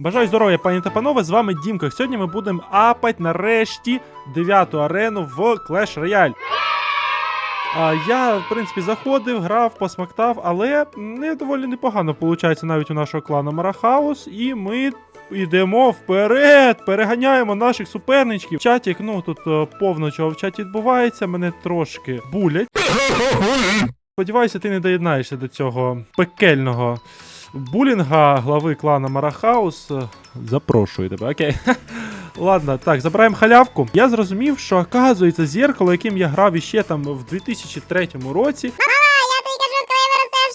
Бажаю здоров'я, пані та панове, з вами Дімка. Сьогодні ми будемо апать нарешті дев'яту арену в Clash Royale. А, я, в принципі, заходив, грав, посмактав, але не доволі непогано виходить навіть у нашого клану Марахаус, і ми йдемо вперед, переганяємо наших суперничків. Чатік, ну тут е, повно чого в чаті відбувається, мене трошки булять. Сподіваюся, ти не доєднаєшся до цього пекельного булінга глави клана Марахаус. Запрошую тебе, окей. Ладно, так, забираємо халявку. Я зрозумів, що оказується зеркало, яким я грав іще там в 2003 році.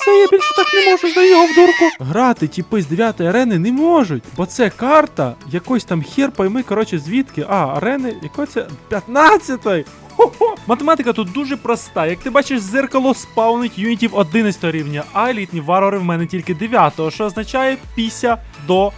Все, я більше так не можу, здаю його в дурку. Грати типи з 9 арени не можуть, бо це карта якось там хер пойми, коротше, звідки. А, арени, якої це 15-ї. Математика тут дуже проста. Як ти бачиш, зеркало спаунить юнітів 11 рівня, а елітні варвари в мене тільки 9, що означає піся до.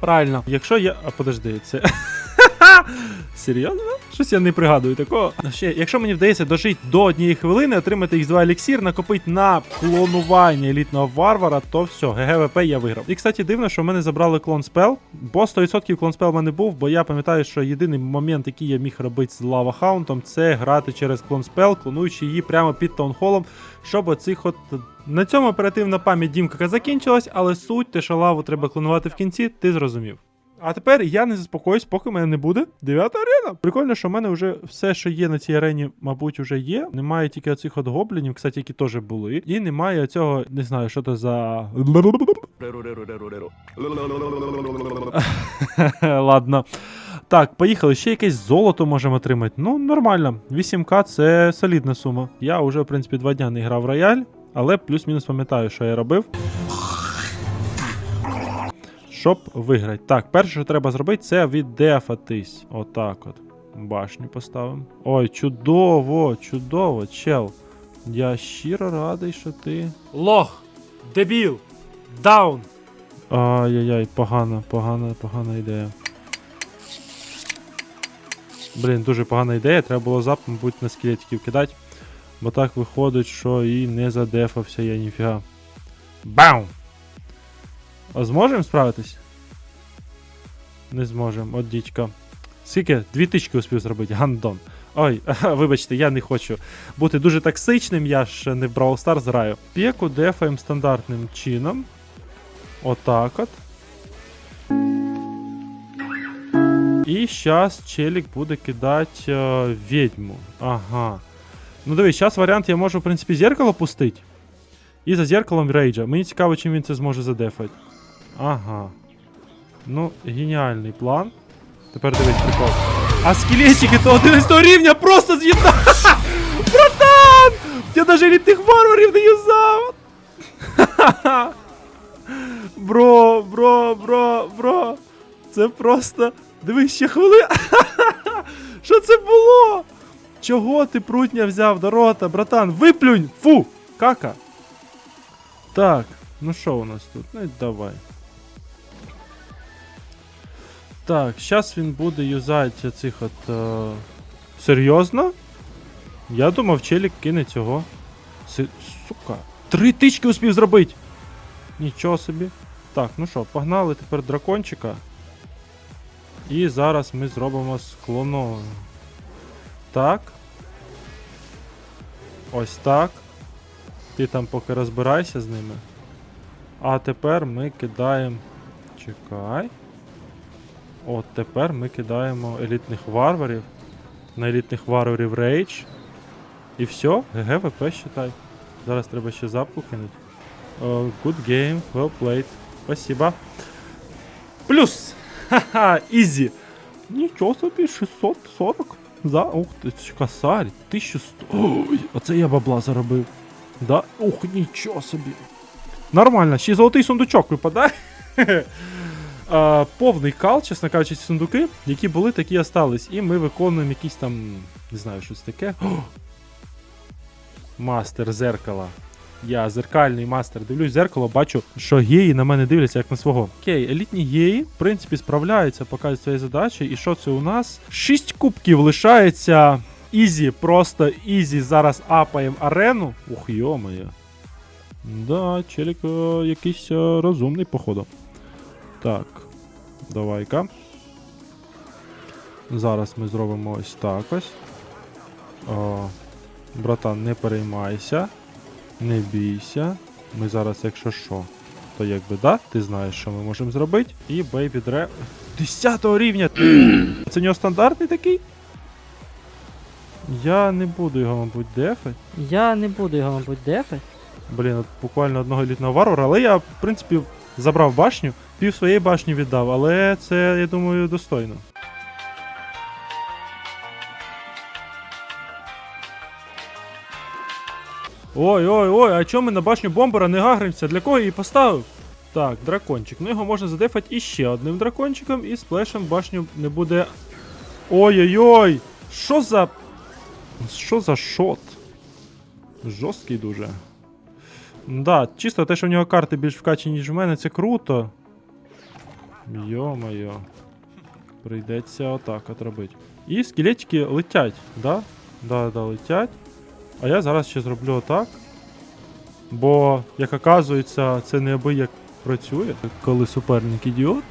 Правильно, якщо я. А подожди, це. Серйозно? Щось я не пригадую такого. Ще, якщо мені вдається дожити до однієї хвилини, отримати X2 еліксір, накопити на клонування елітного варвара, то все, ГГВП я виграв. І кстати, дивно, що в мене забрали клон спел, бо 100% клон спел в мене був, бо я пам'ятаю, що єдиний момент, який я міг робити з лава хаунтом, це грати через клон спел, клонуючи її прямо під таунхолом, щоб оцих от. На цьому оперативна пам'ять Дімка закінчилась, але суть, те, що лаву треба клонувати в кінці, ти зрозумів. А тепер я не заспокоюсь, поки мене не буде дев'ята арена. Прикольно, що в мене вже все, що є на цій арені, мабуть, вже є. Немає тільки оцих от гоблінів, кстати, які теж були. І немає цього, не знаю, що то за. Ладно. Так, поїхали. Ще якесь золото можемо отримати. Ну, нормально. 8К це солідна сума. Я вже, в принципі, два дня не грав в рояль, але плюс-мінус пам'ятаю, що я робив. Щоб виграти. Так, перше, що треба зробити, це віддефатись. Отак от. Башню поставимо. Ой, чудово, чудово, чел. Я щиро радий, що ти. Лох! Дебіл! Даун! Ай-яй-яй, погана, погана, погана ідея. Блін, дуже погана ідея. Треба було зап, мабуть, на скелетиків кидати. Бо так виходить, що і не задефався я ніфіга. Бам! А зможемо справитись? Не зможемо, от дідька. Скільки? Дві тички успів зробити, гандон. Ой, вибачте, я не хочу бути дуже токсичним, я ж не в Brawl Stars граю. П'єку дефаємо стандартним чином. Отак от. І зараз челік буде кидати е, відьму. Ага. Ну дивись, зараз варіант я можу, в принципі, зеркало пустити. І за зеркалом рейджа. Мені цікаво, чим він це зможе задефати. Ага. Ну, геніальний план. Тепер дивись прикол. А скелетики то 11 рівня просто з'їдав! Братан! Я навіть елітних варварів не юзав! Бро, бро, бро, бро. Це просто. Дивись ще хвилин. Що це було? Чого ти прутня взяв до рота, братан? Виплюнь! Фу! Кака. Так, ну що у нас тут? Ну давай. Так, зараз він буде юзати цих от. Е... Серйозно? Я думав, челік кине цього. Си... Сука. Три тички успів зробити! Нічого собі. Так, ну що, погнали тепер дракончика. І зараз ми зробимо склону. Так. Ось так. Ти там поки розбирайся з ними. А тепер ми кидаємо. Чекай. От тепер ми кидаємо елітних варварів. На елітних варварів рейдж. І все, ГГВП считай. Зараз треба ще запку кинути. Uh, good game, well played. Спасибо. Плюс! Ха-ха, ізі. Нічого собі, 640 за. Ух ти, косарь, 1100. Ой, оце я бабла заробив. Да? Ух, нічого собі. Нормально, ще й золотий сундучок випадає. А, повний кал, чесно кажучи, сундуки, які були, такі і остались. І ми виконуємо якісь там, не знаю, щось таке. О! Мастер зеркала. Я зеркальний мастер. Дивлюсь зеркало, бачу, що геї на мене дивляться як на свого. Окей, елітні геї, в принципі, справляються поки з цією задачею. І що це у нас? Шість кубків лишається. Ізі, просто ізі. Зараз апаємо арену. Ух, йомає. Да, челік якийсь е, розумний, походу. Так, давай-ка. Зараз ми зробимо ось так ось. О, братан, не переймайся. Не бійся. Ми зараз, якщо що, то якби да, ти знаєш, що ми можемо зробити. І Baby Dre 10 рівня. Це нього стандартний такий? Я не буду його, мабуть, дефати. Я не буду його, мабуть, дефати. Блін, от буквально одного елітного варвара, але я, в принципі, забрав башню, пів своєї башні віддав, але це, я думаю, достойно. Ой, ой, ой, а чому ми на башню бомбера не гагримося? Для кого її поставив? Так, дракончик. Ну його можна задефати іще одним дракончиком, і сплешем башню не буде. Ой-ой-ой! Що за. Що за шот? Жорсткий дуже. Да, чисто те, що в нього карти більш вкачені, ніж в мене, це круто. Йо-моє. Прийдеться отак от робити. І скелетики летять, да? Да, да, летять. А я зараз ще зроблю отак. Бо, як оказується, це неабияк працює, коли суперник ідіот.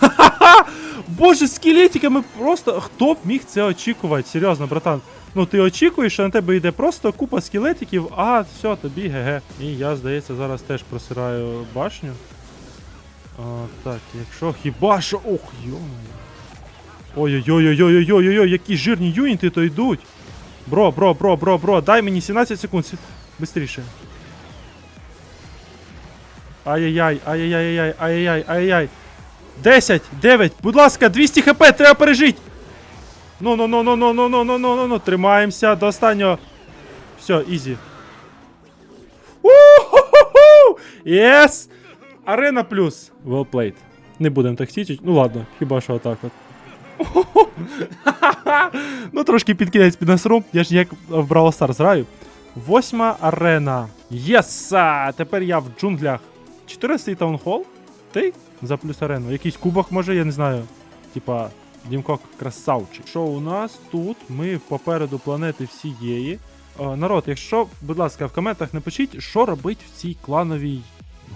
Боже, скелетиками просто. Хто б міг це очікувати? Серйозно, братан. Ну, ти очікуєш, що на тебе йде просто купа скелетиків, а все, тобі ГГ. І я, здається, зараз теж просираю башню. А, так, якщо хіба що. Ох, йомаю. Ой-ой-ой-ой-ой-ой-ой, які жирні юніти то йдуть. Бро, бро, бро, бро, бро, дай мені 17 секунд. Бистріше. Ай-яй-яй, ай-яй-яй, ай-яй-яй, ай-яй. 10, 9, будь ласка, 200 хп, треба пережити. Ну, ну, ну, ну, ну, ну, ну, ну, ну, ну, ну, тримаємося до останнього. Все, ізі. Єс! Арена плюс. Well played. Не будемо так січити. Ну ладно, хіба що отак от. ну, трошки під кінець під насру. Я ж як в Brawl Stars граю. Восьма арена. Єса! Тепер я в джунглях. 14 таунхол? Ти? За плюс арену. Якийсь кубок може, я не знаю. Типа, Дімкок красавчик. Що у нас тут? Ми попереду планети всієї. Е, народ, якщо, будь ласка, в коментах напишіть, що робить в цій клановій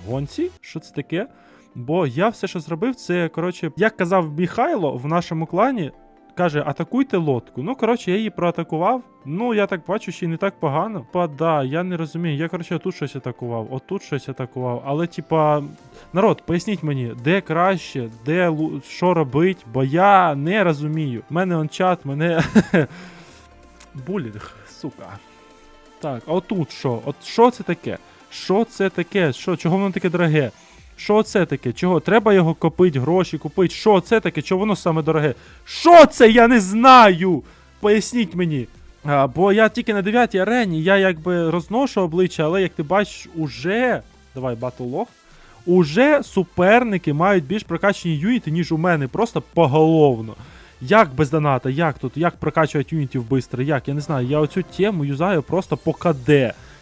гонці. Що це таке? Бо я все, що зробив, це, коротше, як казав Міхайло в нашому клані, каже, атакуйте лодку. Ну, коротше, я її проатакував. Ну, я так бачу, ще й не так погано. Па, да, я не розумію. Я, коротше, отут щось атакував, отут щось атакував. Але, типа, народ, поясніть мені, де краще, де що робить, бо я не розумію. У мене он чат, мене. Булінг, сука. Так, отут що? От що це таке? Що це таке? Що, чого воно таке дороге? Що це таке? Чого? Треба його копити, гроші купити. Що це таке? Чого воно саме дороге? Що це? Я не знаю! Поясніть мені. А, бо я тільки на 9 арені, я якби розношу обличчя, але як ти бачиш, уже. Давай, Battle Уже суперники мають більш прокачані юніти, ніж у мене, просто поголовно. Як без доната, як тут, як прокачувати юнітів швидко, як? Я не знаю, я оцю тему юзаю просто по КД.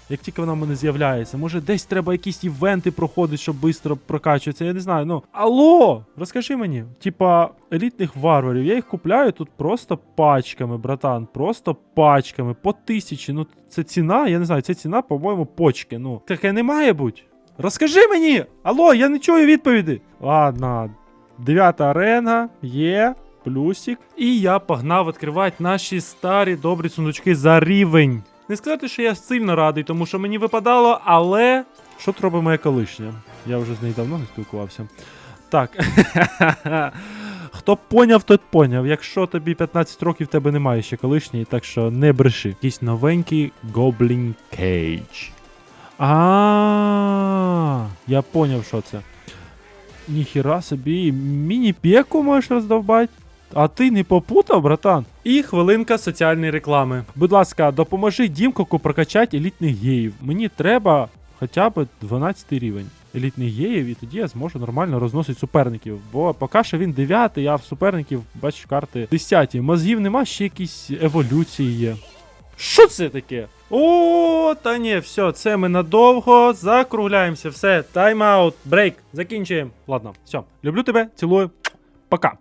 Як тільки вона в мене з'являється, може десь треба якісь івенти проходити, щоб швидко прокачуватися, я не знаю. Ну, алло, розкажи мені, типа елітних варварів, я їх купляю тут просто пачками, братан, просто пачками, по тисячі. Ну, це ціна, я не знаю, це ціна, по-моєму, почки. Ну, таке не має бути. Розкажи мені! Алло, я не чую відповіді. Ладно, дев'ята арена є. Плюсик. І я погнав відкривати наші старі добрі сундучки за рівень. Не сказати, що я сильно радий, тому що мені випадало, але що тут робить моя колишня? Я вже з нею давно не спілкувався. Так. Хто поняв, той поняв. Якщо тобі 15 років, тебе немає ще колишньої, так що не бреши. Якийсь новенький Goblin Cage. А, я поняв, що це. Ніхіра собі, міні-пеку можеш роздовбати. А ти не попутав, братан? І хвилинка соціальної реклами. Будь ласка, допоможи Дімкоку прокачати елітних геїв. Мені треба хоча б 12 рівень елітних геїв, і тоді я зможу нормально розносити суперників. Бо поки що він 9, а в суперників, бачу, карти 10. Мозгів нема, ще якісь еволюції є. Що це таке? О, та ні, все, це ми надовго закругляємося. Все, тайм-аут, брейк, закінчуємо. Ладно, все. Люблю тебе, цілую. Пока.